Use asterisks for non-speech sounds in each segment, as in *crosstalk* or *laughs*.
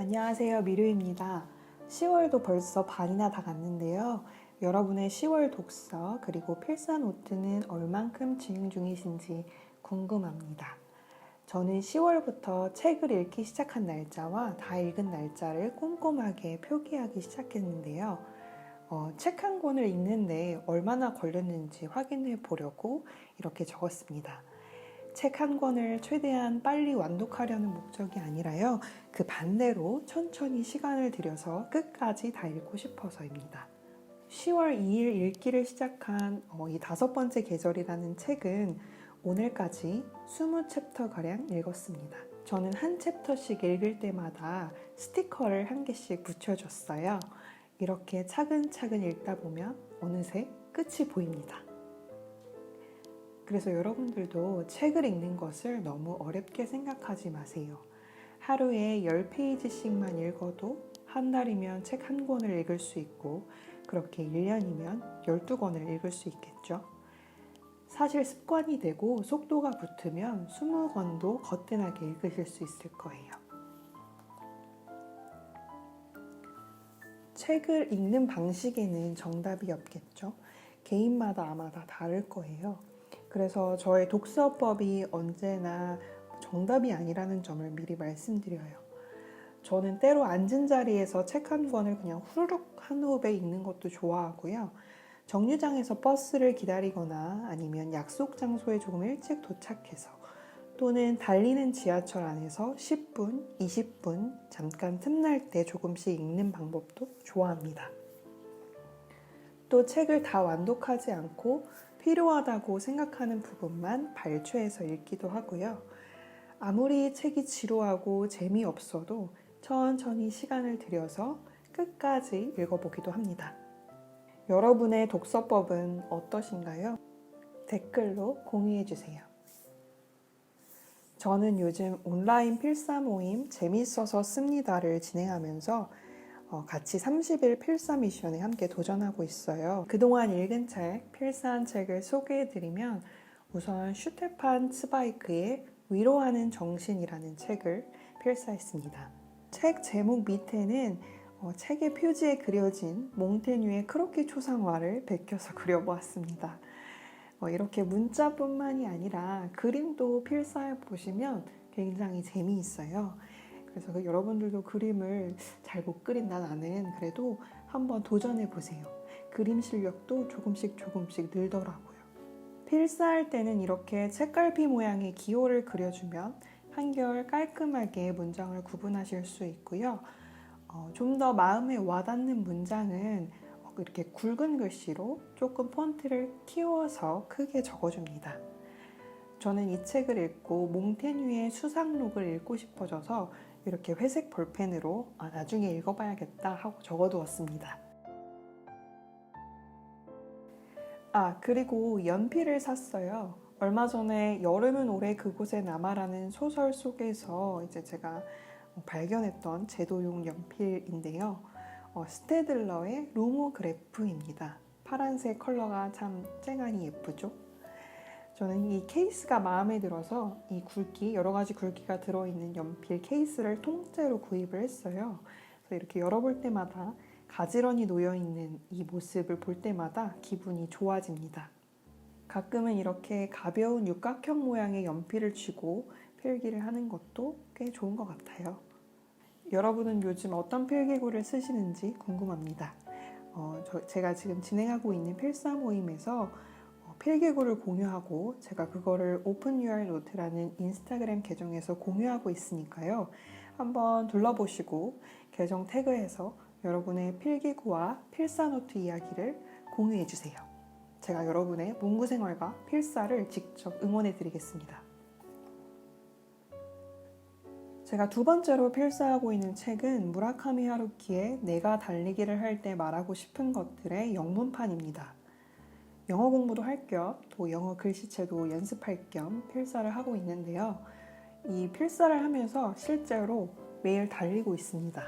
안녕하세요. 미루입니다. 10월도 벌써 반이나 다 갔는데요. 여러분의 10월 독서 그리고 필사 노트는 얼만큼 진행 중이신지 궁금합니다. 저는 10월부터 책을 읽기 시작한 날짜와 다 읽은 날짜를 꼼꼼하게 표기하기 시작했는데요. 어, 책 한 권을 읽는데 얼마나 걸렸는지 확인해 보려고 이렇게 적었습니다. 책 한 권을 최대한 빨리 완독하려는 목적이 아니라요. 그 반대로 천천히 시간을 들여서 끝까지 다 읽고 싶어서입니다. 10월 2일 읽기를 시작한 어, 이 다섯 번째 계절이라는 책은 오늘까지 20챕터 가량 읽었습니다. 저는 한 챕터씩 읽을 때마다 스티커를 한 개씩 붙여줬어요. 이렇게 차근차근 읽다 보면 어느새 끝이 보입니다. 그래서 여러분들도 책을 읽는 것을 너무 어렵게 생각하지 마세요. 하루에 10페이지씩만 읽어도 한 달이면 책 한 권을 읽을 수 있고 그렇게 1년이면 12권을 읽을 수 있겠죠. 사실 습관이 되고 속도가 붙으면 20권도 거뜬하게 읽으실 수 있을 거예요. 책을 읽는 방식에는 정답이 없겠죠. 개인마다 아마 다 다를 거예요. 그래서 저의 독서법이 언제나 정답이 아니라는 점을 미리 말씀드려요. 저는 때로 앉은 자리에서 책 한 권을 그냥 후루룩 한 호흡에 읽는 것도 좋아하고요. 정류장에서 버스를 기다리거나 아니면 약속 장소에 조금 일찍 도착해서 또는 달리는 지하철 안에서 10분, 20분 잠깐 틈날 때 조금씩 읽는 방법도 좋아합니다. 또 책을 다 완독하지 않고 필요하다고 생각하는 부분만 발췌해서 읽기도 하고요. 아무리 책이 지루하고 재미없어도 천천히 시간을 들여서 끝까지 읽어보기도 합니다. 여러분의 독서법은 어떠신가요? 댓글로 공유해주세요. 저는 요즘 온라인 필사 모임 재밌어서 씁니다를 진행하면서 어, 같이 30일 필사 미션에 함께 도전하고 있어요. 그동안 읽은 책, 필사한 책을 소개해드리면 우선 슈테판 스바이크의 위로하는 정신이라는 책을 필사했습니다. 책 제목 밑에는 어, 책의 표지에 그려진 몽테뉴의 크로키 초상화를 베껴서 *laughs* 그려보았습니다. 어, 이렇게 문자뿐만이 아니라 그림도 필사해 보시면 굉장히 재미있어요. 그래서 그 여러분들도 그림을 잘 못 그린다 나는 그래도 한번 도전해 보세요. 그림 실력도 조금씩 조금씩 늘더라고요. 필사할 때는 이렇게 책갈피 모양의 기호를 그려주면 한결 깔끔하게 문장을 구분하실 수 있고요. 어, 좀더 마음에 와닿는 문장은 이렇게 굵은 글씨로 조금 폰트를 키워서 크게 적어줍니다. 저는 이 책을 읽고 몽테뉴의 수상록을 읽고 싶어져서 이렇게 회색 볼펜으로 아, 나중에 읽어봐야겠다 하고 적어두었습니다. 아, 그리고 연필을 샀어요. 얼마 전에 여름은 올해 그곳에 남아라는 소설 속에서 이제 제가 발견했던 제도용 연필인데요. 어, 스테들러의 루모그래프입니다. 파란색 컬러가 참 쨍하니 예쁘죠? 저는 이 케이스가 마음에 들어서 이 굵기, 여러 가지 굵기가 들어있는 연필 케이스를 통째로 구입을 했어요. 그래서 이렇게 열어볼 때마다 가지런히 놓여있는 이 모습을 볼 때마다 기분이 좋아집니다. 가끔은 이렇게 가벼운 육각형 모양의 연필을 쥐고 필기를 하는 것도 꽤 좋은 것 같아요. 여러분은 요즘 어떤 필기구를 쓰시는지 궁금합니다. 어, 저, 제가 지금 진행하고 있는 필사 모임에서 어, 필기구를 공유하고 제가 그거를 오픈 UR 노트라는 인스타그램 계정에서 공유하고 있으니까요. 한번 둘러보시고 계정 태그해서 여러분의 필기구와 필사 노트 이야기를 공유해 주세요. 제가 여러분의 문구 생활과 필사를 직접 응원해 드리겠습니다. 제가 두 번째로 필사하고 있는 책은 무라카미 하루키의 내가 달리기를 할 때 말하고 싶은 것들의 영문판입니다. 영어 공부도 할 겸 또 영어 글씨체도 연습할 겸 필사를 하고 있는데요. 이 필사를 하면서 실제로 매일 달리고 있습니다.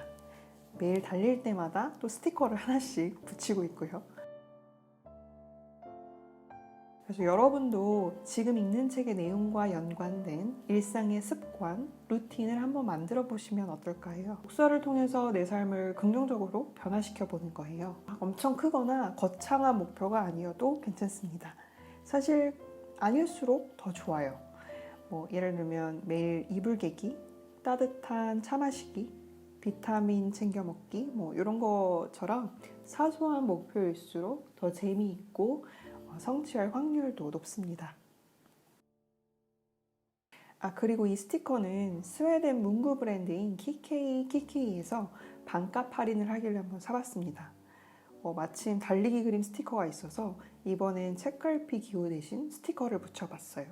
매일 달릴 때마다 또 스티커를 하나씩 붙이고 있고요. 그래서 여러분도 지금 읽는 책의 내용과 연관된 일상의 습관, 루틴을 한번 만들어 보시면 어떨까요? 독서를 통해서 내 삶을 긍정적으로 변화시켜 보는 거예요. 엄청 크거나 거창한 목표가 아니어도 괜찮습니다. 사실 아닐수록 더 좋아요. 뭐 예를 들면 매일 이불 개기, 따뜻한 차 마시기, 비타민 챙겨 먹기, 뭐 이런 것처럼 사소한 목표일수록 더 재미있고 어, 성취할 확률도 높습니다. 아 그리고 이 스티커는 스웨덴 문구 브랜드인 키케이 키케이에서 반값 할인을 하길래 한번 사봤습니다. 어, 마침 달리기 그림 스티커가 있어서 이번엔 책갈피 기호 대신 스티커를 붙여봤어요.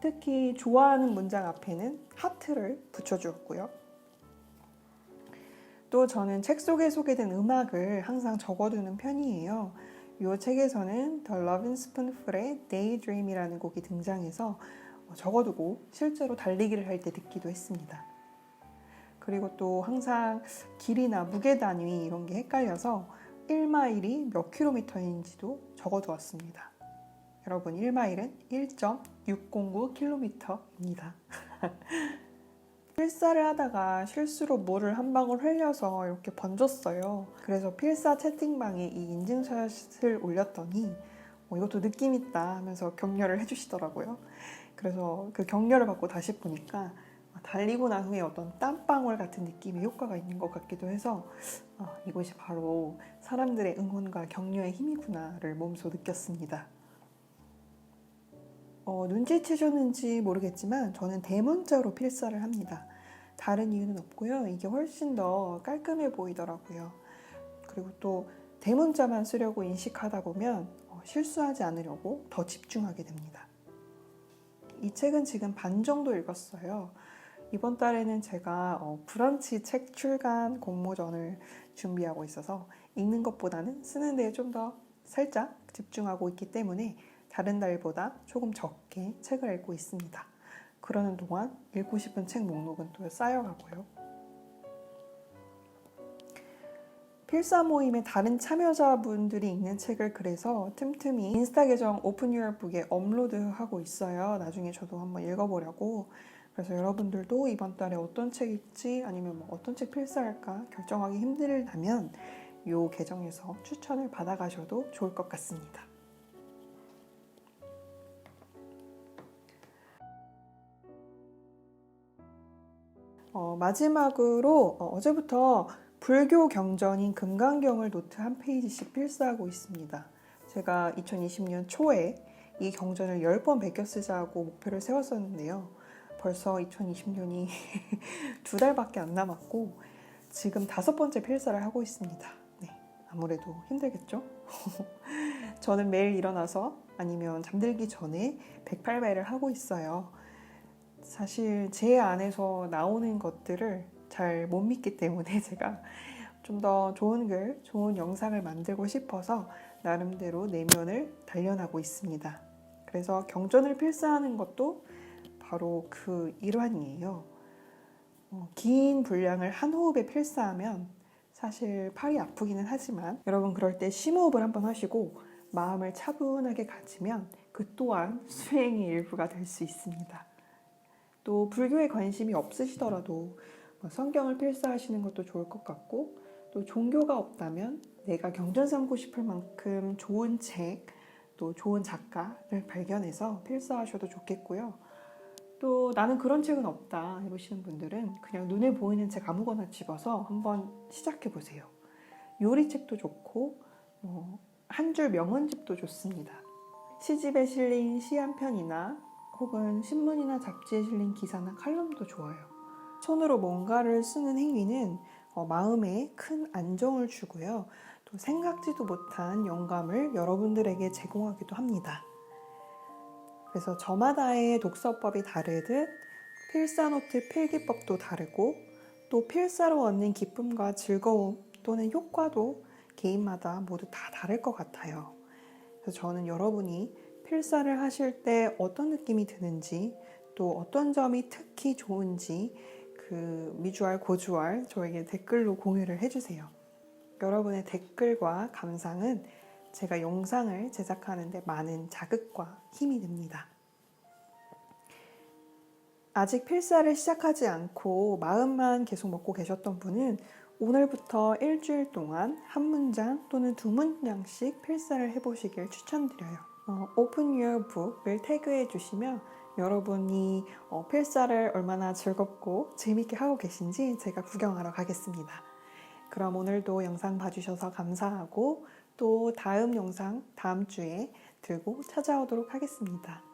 특히 좋아하는 문장 앞에는 하트를 붙여주었고요. 또 저는 책 속에 소개된 음악을 항상 적어두는 편이에요. 이 책에서는 The Lovin' Spoonful의 Daydream이라는 곡이 등장해서 적어두고 실제로 달리기를 할 때 듣기도 했습니다. 그리고 또 항상 길이나 무게 단위 이런 게 헷갈려서 1마일이 몇 킬로미터인지도 적어두었습니다. 여러분 1마일은 1.609km입니다. *laughs* 필사를 하다가 실수로 물을 한 방울 흘려서 이렇게 번졌어요. 그래서 필사 채팅방에 이 인증샷을 올렸더니 어, 이것도 느낌 있다 하면서 격려를 해주시더라고요. 그래서 그 격려를 받고 다시 보니까 달리고 난 후에 어떤 땀방울 같은 느낌의 효과가 있는 것 같기도 해서 아, 이것이 바로 사람들의 응원과 격려의 힘이구나를 몸소 느꼈습니다. 어, 눈치채셨는지 모르겠지만 저는 대문자로 필사를 합니다. 다른 이유는 없고요. 이게 훨씬 더 깔끔해 보이더라고요. 그리고 또 대문자만 쓰려고 인식하다 보면 어, 실수하지 않으려고 더 집중하게 됩니다. 이 책은 지금 반 정도 읽었어요. 이번 달에는 제가 어, 브런치 책 출간 공모전을 준비하고 있어서 읽는 것보다는 쓰는 데에 좀 더 살짝 집중하고 있기 때문에 다른 달보다 조금 적게 책을 읽고 있습니다. 그러는 동안 읽고 싶은 책 목록은 또 쌓여가고요. 필사 모임의 다른 참여자분들이 읽는 책을 그래서 틈틈이 인스타 계정 오픈 유얼 북에 업로드하고 있어요. 나중에 저도 한번 읽어보려고. 그래서 여러분들도 이번 달에 어떤 책 읽지 아니면 뭐 어떤 책 필사할까 결정하기 힘들다면 이 계정에서 추천을 받아가셔도 좋을 것 같습니다. 어, 마지막으로 어, 어제부터 불교 경전인 금강경을 노트 한 페이지씩 필사하고 있습니다. 제가 2020년 초에 이 경전을 10번 베껴 쓰자고 목표를 세웠었는데요. 벌써 2020년이 *laughs* 두 달밖에 안 남았고 지금 다섯 번째 필사를 하고 있습니다. 네, 아무래도 힘들겠죠? *laughs* 저는 매일 일어나서 아니면 잠들기 전에 108배를 하고 있어요. 사실 제 안에서 나오는 것들을 잘 못 믿기 때문에 *laughs* 제가 좀 더 좋은 글, 좋은 영상을 만들고 싶어서 나름대로 내면을 단련하고 있습니다. 그래서 경전을 필사하는 것도 바로 그 일환이에요. 어, 긴 분량을 한 호흡에 필사하면 사실 팔이 아프기는 하지만 여러분 그럴 때 심호흡을 한번 하시고 마음을 차분하게 가지면 그 또한 수행의 일부가 될 수 있습니다. 또 불교에 관심이 없으시더라도 뭐 성경을 필사하시는 것도 좋을 것 같고 또 종교가 없다면 내가 경전 삼고 싶을 만큼 좋은 책, 또 좋은 작가를 발견해서 필사하셔도 좋겠고요. 또 나는 그런 책은 없다 해보시는 분들은 그냥 눈에 보이는 책 아무거나 집어서 한번 시작해 보세요. 요리책도 좋고 뭐 한 줄 명언집도 좋습니다. 시집에 실린 시 한 편이나 혹은 신문이나 잡지에 실린 기사나 칼럼도 좋아요. 손으로 뭔가를 쓰는 행위는 어, 마음에 큰 안정을 주고요. 또 생각지도 못한 영감을 여러분들에게 제공하기도 합니다. 그래서 저마다의 독서법이 다르듯 필사노트 필기법도 다르고 또 필사로 얻는 기쁨과 즐거움 또는 효과도 개인마다 모두 다 다를 것 같아요. 그래서 저는 여러분이 필사를 하실 때 어떤 느낌이 드는지 또 어떤 점이 특히 좋은지 그 미주알 고주알 저에게 댓글로 공유를 해주세요. 여러분의 댓글과 감상은 제가 영상을 제작하는데 많은 자극과 힘이 됩니다. 아직 필사를 시작하지 않고 마음만 계속 먹고 계셨던 분은 오늘부터 일주일 동안 한 문장 또는 두 문장씩 필사를 해보시길 추천드려요. 어, Open Your Book을 태그해 주시면 여러분이 어, 필사를 얼마나 즐겁고 재밌게 하고 계신지 제가 구경하러 가겠습니다. 그럼 오늘도 영상 봐주셔서 감사하고 또 다음 영상 다음 주에 들고 찾아오도록 하겠습니다.